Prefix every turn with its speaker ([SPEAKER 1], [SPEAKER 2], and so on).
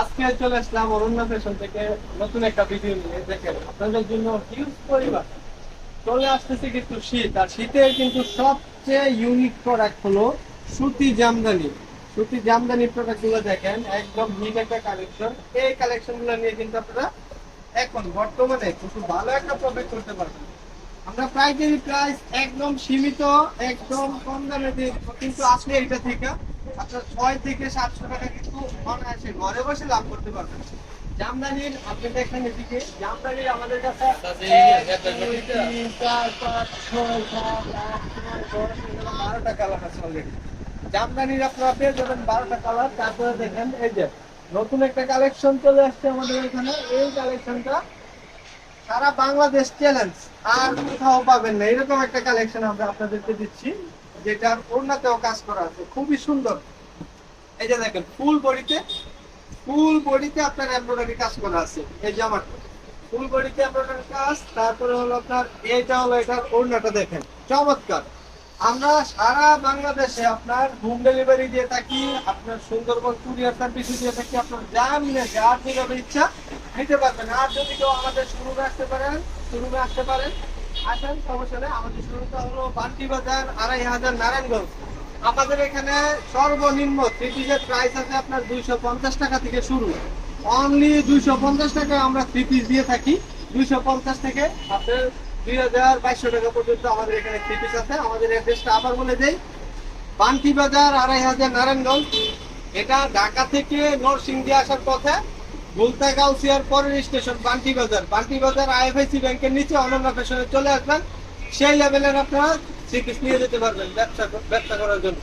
[SPEAKER 1] আজকে চলে আসলাম অরণ্য ফ্যাশন থেকে নতুন একটা ভিডিও নিয়ে। দেখেন, আপনাদের জন্য হিউজ পরিবার। চলে আসতেছে কিন্তু শীত, আর কিন্তু সবচেয়ে ইউনিক প্রোডাক্ট হলো সুতি জামদানি। সুতি জামদানি প্রোডাক্টগুলো দেখেন, একদম হিট একটা কালেকশন এই কালেকশনগুলো নিয়ে কিন্তু আপনারা এখন বর্তমানে খুব ভালো একটা প্রফিট করতে পারবেন। আমরা পাইকারি প্রাইস একদম সীমিত, একদম কম দামে কিন্তু আসলে এটা থেকে। আপনার ছয় থেকে সাতশো টাকা কিন্তু অনায়াসে ঘরে বসে লাভ করতে পারবেন। জামদানির আপনি দেখেন এদিকে জামদানির আমাদের কাছে এগুলো বারোটা কালার আছে অলরেডি জামদানির আপনারা পেয়ে যাবেন বারোটা কালার তারপরে দেখেন এই যে নতুন একটা কালেকশন চলে আসছে আমাদের এখানে। এই কালেকশনটা সারা বাংলাদেশ চ্যালেঞ্জ আর কোথাও পাবেন না। এরকম একটা কালেকশন আমরা আপনাদেরকে দিচ্ছি। যেটার ওড়নাতেও কাজ করা আছে, খুবই সুন্দর। এই যে দেখেন, ফুল বডিতে ফুল বডিতে আপনার এমব্রয়ডারি কাজ করা আছে, এই জামাটা ফুল বডিতে এমব্রয়ডারি কাজ, তারপরে হলো আপনার এইটা হলো এটার ওড়নাটা দেখেন, চমৎকার। আমরা সারা বাংলাদেশে আপনার হোম ডেলিভারি দিয়ে থাকি, আপনার সুন্দরবন কুরিয়ার সার্ভিস দিয়ে থাকি, আপনার যা মিলে যার যেভাবে ইচ্ছা, নিতে পারবেন। আর যদি কেউ আমাদের শোরুমে আসতে পারেন শোরুমে আসতে পারেন আসেন, সমস্যা নেই। আমাদের শোরুমটা হলো বান্টি বাজার, আড়াই হাজার নারায়ণগঞ্জ। আমাদের এখানে সর্বনিম্ন থ্রি প্রাইস আছে আপনার দুইশো পঞ্চাশ টাকা থেকে শুরু। অনলি দুইশো পঞ্চাশ টাকা আমরা থ্রি পিস দিয়ে থাকি। দুইশো পঞ্চাশ থেকে আপনার দুই হাজার বাইশশো টাকা পর্যন্ত আমাদের এখানে থ্রি পিস আছে। আমাদের অ্যাড্রেসটা আবার বলে দেই। বান্টি বাজার, আড়াই হাজার নারায়ণগঞ্জ। এটা ঢাকা থেকে নরসিংদী আসার পথে গুলতা গাউসিয়ার পরের স্টেশন, বান্টি বাজার। বান্টি বাজার আইএফআইসি ব্যাংকের নিচে অনন্যা ফ্যাশনে চলে আসবেন। সেই লেভেলের আপনারা শ্রীকৃষ্ণ নিয়ে যেতে পারবেন ব্যবসা ব্যবসা করার জন্য।